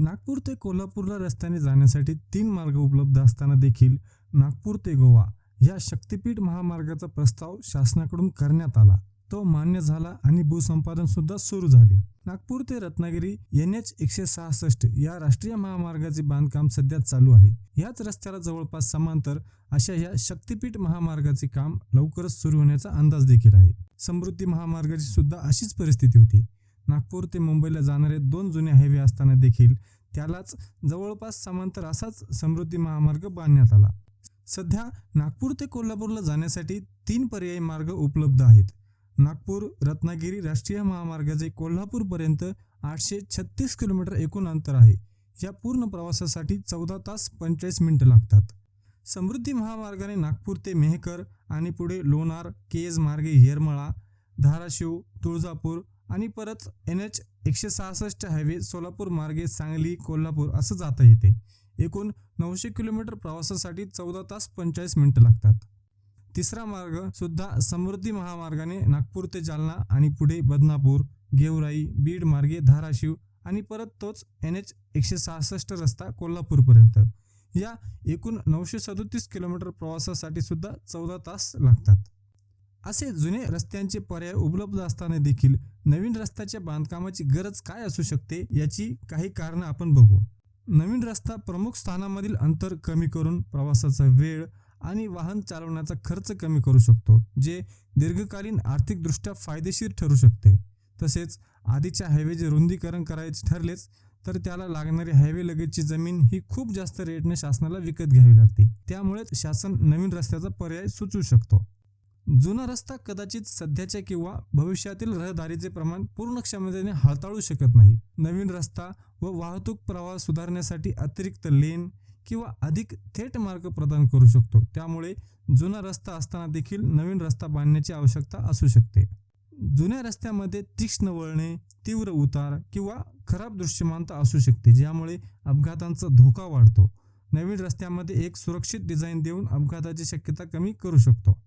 नागपूर ते कोल्हापूरला रस्त्याने जाण्यासाठी तीन मार्ग उपलब्ध असताना देखील नागपूर ते गोवा या शक्तिपीठ महामार्गाचा प्रस्ताव शासनाकडून करण्यात आला. तो मान्य झाला आणि भूसंपादन सुद्धा सुरू झाले. नागपूर ते रत्नागिरी एन एच एकशे सहासष्ट या राष्ट्रीय महामार्गाचे बांधकाम सध्या चालू आहे. याच रस्त्याला जवळपास समांतर अशा या शक्तिपीठ महामार्गाचे काम लवकरच सुरू होण्याचा अंदाज देखील आहे. समृद्धी महामार्गाची सुद्धा अशीच परिस्थिती होती. नागपूर ते मुंबईला जाणारे दोन जुने हायवे असताना देखील त्यालाच जवळपास समांतर असाच समृद्धी महामार्ग बांधण्यात आला. सध्या नागपूर ते कोल्हापूरला जाण्यासाठी तीन पर्यायी मार्ग उपलब्ध आहेत. नागपूर रत्नागिरी राष्ट्रीय महामार्गाचे कोल्हापूरपर्यंत आठशे छत्तीस किलोमीटर एकूण अंतर आहे. या पूर्ण प्रवासासाठी चौदा तास पंचेचाळीस मिनिटं लागतात. समृद्धी महामार्गाने नागपूर ते मेहकर आणि पुढे लोणार केज मार्गे येरमळा धाराशिव तुळजापूर आणि परत एन एच एकशे सहासष्ट हायवे सोलापूर मार्गे सांगली कोल्हापूर असं जाता येते. एकूण नऊशे किलोमीटर प्रवासासाठी चौदा तास पंचेचाळीस मिनटं लागतात. तिसरा मार्ग सुद्धा समृद्धी महामार्गाने नागपूर ते जालना आणि पुढे बदनापूर गेवराई बीड मार्गे धाराशिव आणि परत तोच एन एच एकशे सहासष्ट रस्ता कोल्हापूरपर्यंत. या एकूण नऊशे सदोतीस किलोमीटर प्रवासासाठी सुद्धा चौदा तास लागतात. असे जुने रस्त्यांचे पर्याय उपलब्ध असताना देखील नवीन रस्त्याच्या बांधकामाची गरज काय असू शकते याची काही कारणं आपण बघू. नवीन रस्ता प्रमुख स्थानामधील अंतर कमी करून प्रवासाचा वेळ आणि वाहन चालवण्याचा खर्च कमी करू शकतो जे दीर्घकालीन आर्थिकदृष्ट्या फायदेशीर ठरू शकते. तसेच आधीच्या हायवेचे रुंदीकरण करायचे ठरलेच तर त्याला लागणारी हायवे लगेचची जमीन ही खूप जास्त रेटने शासनाला विकत घ्यावी लागते. त्यामुळेच शासन नवीन रस्त्याचा पर्याय सुचवू शकतो. जुना रस्ता कदाचित सध्याच्या किंवा भविष्यातील रहदारीचे प्रमाण पूर्ण क्षमतेने हाताळू शकत नाही. नवीन रस्ता व वाहतूक प्रवाह सुधारण्यासाठी अतिरिक्त लेन किंवा अधिक थेट मार्ग प्रदान करू शकतो. त्यामुळे जुना रस्ता असताना देखील नवीन रस्ता बांधण्याची आवश्यकता असू शकते. जुन्या रस्त्यामध्ये तीक्ष्ण वळणे तीव्र उतार किंवा खराब दृश्यमानता असू शकते ज्यामुळे अपघातांचा धोका वाढतो. नवीन रस्त्यामध्ये एक सुरक्षित डिझाईन देऊन अपघाताची शक्यता कमी करू शकतो.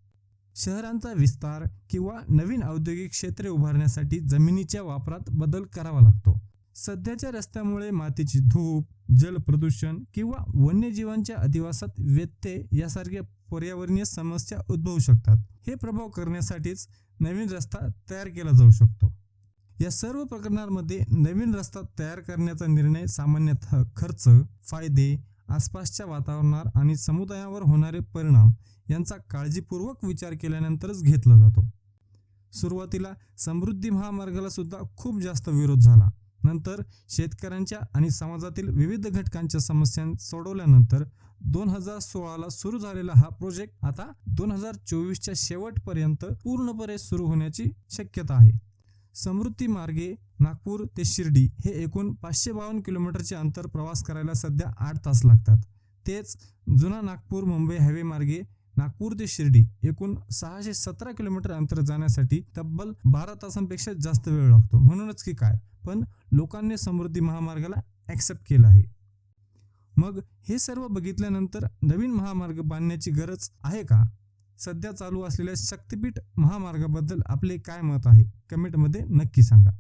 शहरांचा विस्तार किंवा नवीन औद्योगिक क्षेत्रे उभारण्यासाठी जमिनीच्या वापरात बदल करावा लागतो. सध्याच्या रस्त्यामुळे मातीची धूप जल प्रदूषण किंवा वन्यजीवांच्या अधिवासात व्यत्यय यासारख्या पर्यावरणीय समस्या उद्भवू शकतात. हे प्रभाव करण्यासाठीच नवीन रस्ता तयार केला जाऊ शकतो. या सर्व प्रकरणांमध्ये नवीन रस्ता तयार करण्याचा निर्णय सामान्यतः खर्च फायदे आसपासच्या वातावरणावर आणि समुदायावर होणारे परिणाम यांचा काळजीपूर्वक विचार केल्यानंतरच घेतला जातो. सुरुवातीला समृद्धी महामार्गाला सुद्धा खूप जास्त विरोध झाला. नंतर शेतकऱ्यांच्या आणि समाजातील विविध घटकांच्या समस्या सोडवल्यानंतर दोन हजार सोळाला सुरू झालेला हा प्रोजेक्ट आता दोन हजार चोवीसच्या शेवटपर्यंत पूर्णपणे सुरू होण्याची शक्यता आहे. समृद्धी मार्गे नागपूर ते शिर्डी हे एकूण पाचशे बावन्न किलोमीटरचे अंतर प्रवास करायला सध्या आठ तास लागतात. तेच जुना नागपूर मुंबई हायवे मार्गे नागपूर ते शिर्डी एकूण सहाशे सतरा किलोमीटर अंतर जाण्यासाठी तब्बल बारा तासांपेक्षा जास्त वेळ लागतो. म्हणूनच की काय? पण लोकांनी समृद्धी महामार्गाला ॲक्सेप्ट केलं आहे. मग हे सर्व बघितल्यानंतर नवीन महामार्ग बांधण्याची गरज आहे का? सध्या चालू असलेल्या शक्तिपीठ महामार्गाबद्दल आपले काय मत आहे? कमेंटमध्ये नक्की सांगा.